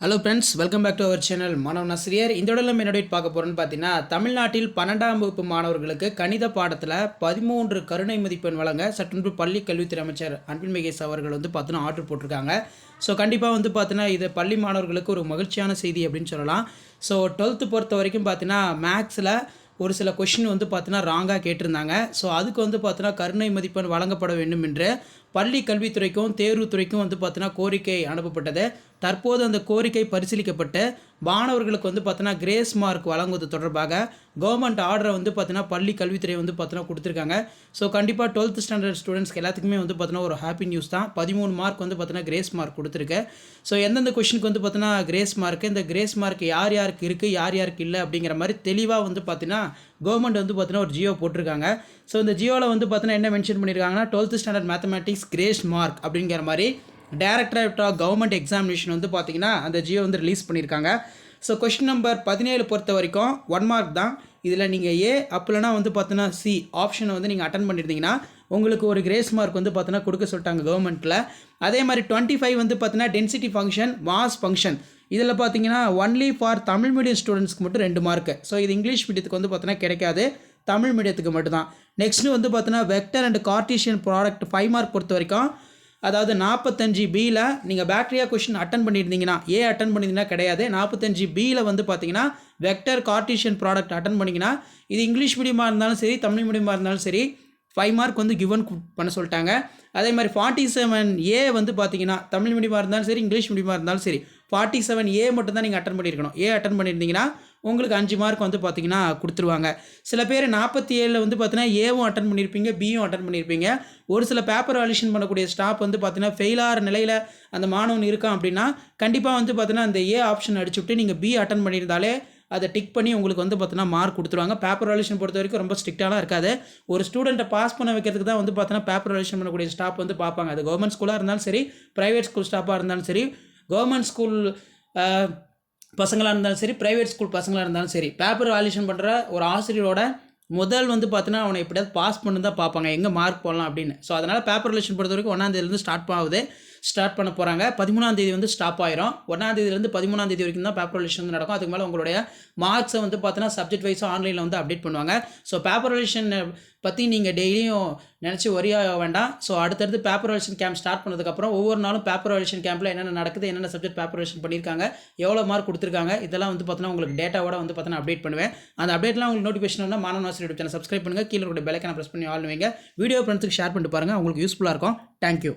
Hello friends welcome back to our channel மாணவ நசிரியர் இந்த உடல் நம்ம என்னோட பார்க்க போகிறோன்னு பார்த்தீங்கன்னா தமிழ்நாட்டில் பன்னெண்டாம் வகுப்பு மாணவர்களுக்கு கணித பாடத்தில் பதிமூன்று கருணை மதிப்பெண் வழங்க சற்றுமுன்பு பள்ளி கல்வித்துறை அமைச்சர் அன்பின் மகேஷ் அவர்கள் வந்து பார்த்தீங்கன்னா ஆர்டர் போட்டிருக்காங்க. ஸோ கண்டிப்பாக வந்து பார்த்தீங்கன்னா இது பள்ளி மாணவர்களுக்கு ஒரு மகிழ்ச்சியான செய்தி அப்படின்னு சொல்லலாம். ஸோ டுவெல்த்து பொறுத்த வரைக்கும் பார்த்தீங்கன்னா மேக்ஸில் ஒரு சில கொஷின் வந்து பார்த்தீங்கன்னா ராங்காக கேட்டிருந்தாங்க. ஸோ அதுக்கு வந்து பார்த்தீங்கன்னா கருணை மதிப்பெண் வழங்கப்பட வேண்டும் என்று பள்ளி கல்வித்துறைக்கும் தேர்வுத்துறைக்கும் வந்து பார்த்தீங்கன்னா கோரிக்கை அனுப்பப்பட்டது தற்போது அந்த கோரிக்கை பரிசீலிக்கப்பட்டு மாணவர்களுக்கு வந்து பார்த்தீங்கன்னா கிரேஸ் மார்க் வழங்குவது தொடர்பாக கவர்மெண்ட் ஆர்டரை வந்து பார்த்தீங்கன்னா பள்ளி கல்வித்துறை வந்து பார்த்தீங்கன்னா கொடுத்துருக்காங்க ஸோ கண்டிப்பாக டுவெல்த் ஸ்டாண்டர்ட் ஸ்டூடெண்ட்ஸ்க்கு எல்லாத்துக்குமே வந்து பார்த்தீங்கன்னா ஒரு ஹாப்பி நியூஸ் தான் பதிமூணு மார்க் வந்து பார்த்தீங்கன்னா கிரேஸ் மார்க் கொடுத்துருக்கு ஸோ எந்தெந்த கொஷனுக்கு வந்து பார்த்தீங்கன்னா கிரேஸ் மார்க் இந்த கிரேஸ் மார்க் யார் யாருக்கு இருக்குது யார் யாருக்கு இல்லை அப்படிங்கிற மாதிரி தெளிவாக வந்து பார்த்தீங்கன்னா கவர்மெண்ட் வந்து பார்த்தீங்கன்னா ஒரு ஜியோ போட்டிருக்காங்க ஸோ இந்த ஜியோவில் வந்து பார்த்தீங்கன்னா என்ன மென்ஷன் பண்ணியிருக்காங்கன்னா twelfth standard mathematics grace mark அப்படிங்கிற மாதிரி டைரக்டரேட் ஆஃப் கவர்மெண்ட் எக்ஸாமினேஷன் வந்து பார்த்தீங்கன்னா அந்த ஜியோ வந்து ரிலீஸ் பண்ணியிருக்காங்க ஸோ கொஷின் நம்பர் பதினேழு பொறுத்த வரைக்கும் ஒன் மார்க் தான். இதில் நீங்கள் ஏ அப்போலனா வந்து பார்த்தீங்கன்னா சி ஆப்ஷனை வந்து நீங்கள் அட்டன் பண்ணியிருந்தீங்கன்னா உங்களுக்கு ஒரு கிரேஸ் மார்க் வந்து பார்த்தீங்கன்னா கொடுக்க சொல்லிட்டாங்க கவர்மெண்ட்டில் அதே மாதிரி டுவெண்ட்டி ஃபைவ் வந்து பார்த்தீங்கன்னா டென்சிட்டி ஃபங்க்ஷன் மாஸ் ஃபங்க்ஷன் இதில் பார்த்தீங்கன்னா ஒன்லி ஃபார் தமிழ் மீடியம் ஸ்டூடெண்ட்ஸ்க்கு மட்டும் ரெண்டு மார்க்கு ஸோ இது இங்கிலீஷ் மீடியத்துக்கு வந்து பார்த்தீங்கன்னா கிடைக்காது. தமிழ் மீடியத்துக்கு மட்டும்தான். நெக்ஸ்ட்டு வந்து பார்த்தீங்கன்னா vector and Cartesian product five mark பொறுத்த வரைக்கும் அதாவது நாற்பத்தஞ்சு பியில் நீங்கள் பேக்டீரியா கொஷின் அட்டன் பண்ணியிருந்தீங்கன்னா ஏ அட்டன் பண்ணியிருந்தீங்கன்னா கிடையாது. நாற்பத்தஞ்சு பியில் வந்து பார்த்தீங்கன்னா வெக்டர் கார்டீஷியன் ப்ராடக்ட் அட்டன் பண்ணிங்கன்னா இது இங்கிலீஷ் மீடியமாக இருந்தாலும் சரி தமிழ் மீடியமாக இருந்தாலும் சரி ஃபைவ் மார்க் வந்து கிவன் பண்ண சொல்லிட்டாங்க. அதே மாதிரி ஃபார்ட்டி செவன் ஏ வந்து பார்த்தீங்கன்னா தமிழ் மீடியமாக இருந்தாலும் சரி இங்கிலீஷ் மீடியமாக இருந்தாலும் சரி ஃபார்ட்டி செவன் ஏ மட்டும் தான் நீங்கள் அட்டன் பண்ணியிருக்கணும். ஏ அட்டன் பண்ணியிருந்தீங்கன்னா உங்களுக்கு அஞ்சு மார்க் வந்து பார்த்தீங்கன்னா கொடுத்துருவாங்க. சில பேர் நாற்பத்தி ஏழில் வந்து பார்த்தீங்கன்னா ஏவும் அட்டன் பண்ணியிருப்பீங்க பியும் அட்டன் பண்ணியிருப்பீங்க ஒரு சில பேப்பர் வாலிஷன் பண்ணக்கூடிய ஸ்டாப் வந்து பார்த்தீங்கன்னா ஃபெயிலாகிற நிலையில் அந்த மாணவன் இருக்கான் அப்படின்னா கண்டிப்பாக வந்து பார்த்தீங்கன்னா அந்த ஏ ஆப்ஷன் அடிச்சுட்டு நீங்கள் பி அட்டன் பண்ணியிருந்தாலே அதை டிக் பண்ணி உங்களுக்கு வந்து பார்த்தீங்கன்னா மார்க் கொடுத்துருவாங்க. பேப்பர் வாலிஷன் பொறுத்த வரைக்கும் ரொம்ப ஸ்ட்ரிக்டாலாம் இருக்காது. ஒரு ஸ்டூடெண்ட்டை பாஸ் பண்ண வைக்கிறதுக்கு தான் வந்து பார்த்தீங்கன்னா பேப்பர் வாலிஷன் பண்ணக்கூடிய ஸ்டாப் வந்து பார்ப்பாங்க அது கவர்மெண்ட் ஸ்கூலாக இருந்தாலும் சரி ப்ரைவேட் ஸ்கூல் ஸ்டாஃபாக இருந்தாலும் சரி கவர்மெண்ட் ஸ்கூல் பசங்களாக இருந்தாலும் சரி ப்ரைவேட் ஸ்கூல் பசங்களாக இருந்தாலும் சரி பேப்பர் வேல்யூஷன் பண்ணுற ஒரு ஆசிரியரோட முதல் வந்து பார்த்தீங்கன்னா அவனை எப்படியாவது பாஸ் பண்ணி தான் பார்ப்பாங்க. எங்கே மார்க் போடலாம் அப்படின்னு. ஸோ அதனால் பேப்பர் ரிலேஷன் பொறுத்த வரைக்கும் ஒன்றாந்தேதிலேருந்து ஸ்டார்ட் ஆகுது. ஸ்டார்ட் பண்ண போகிறாங்க பதிமூணாம் தேதி வந்து ஸ்டாப் ஆயிரும். ஒன்றாம் தேதியிலேருந்து பதிமூணாம் தேதி வரைக்கும் தான் பேப்பர் ரிலேஷன் வந்து நடக்கும். அதுக்கு மேலே உங்களுடைய மார்க்ஸை வந்து பார்த்தீங்கன்னா சப்ஜெக்ட் வைஸும் ஆன்லைனில் வந்து அப்டேட் பண்ணுவாங்க. ஸோ பேப்பர் ரிலேஷன் பற்றி நீங்கள் டெய்லியும் நினச்சி ஒரியாக வேண்டாம். ஸோ அடுத்தடுத்து பேப்பர் ரிலேஷன் கேம்ப் ஸ்டார்ட் பண்ணதுக்கப்புறம் ஒவ்வொரு நாளும் பேப்பர் ரிலேஷன் கேம்பில் என்னென்ன நடக்குது என்னென்ன சப்ஜெக்ட் பேப்பர் ரிலேஷன் பண்ணியிருக்காங்க எவ்வளோ மார்க் கொடுத்துருக்காங்க இதெல்லாம் வந்து பார்த்தீங்கன்னா உங்களுக்கு டேட்டாவோட வந்து பார்த்தீங்கன்னா அப்டேட் பண்ணுவேன். அந்த அப்டேட்லாம் உங்களுக்கு நோட்டிஃபிகேஷன் வந்து மாணவ யூடியூப் சேனல் சப்ஸ்கிரைப் பண்ணுங்கள் கீழே கூட பெலைக்கான ப்ரெஸ் பண்ணி ஆள் வீடியோ ஃப்ரெண்ட்ஸுக்கு ஷேர் பண்ணிட்டு பாருங்கள் உங்களுக்கு யூஸ்ஃபுல்லாக இருக்கும். தேங்க்யூ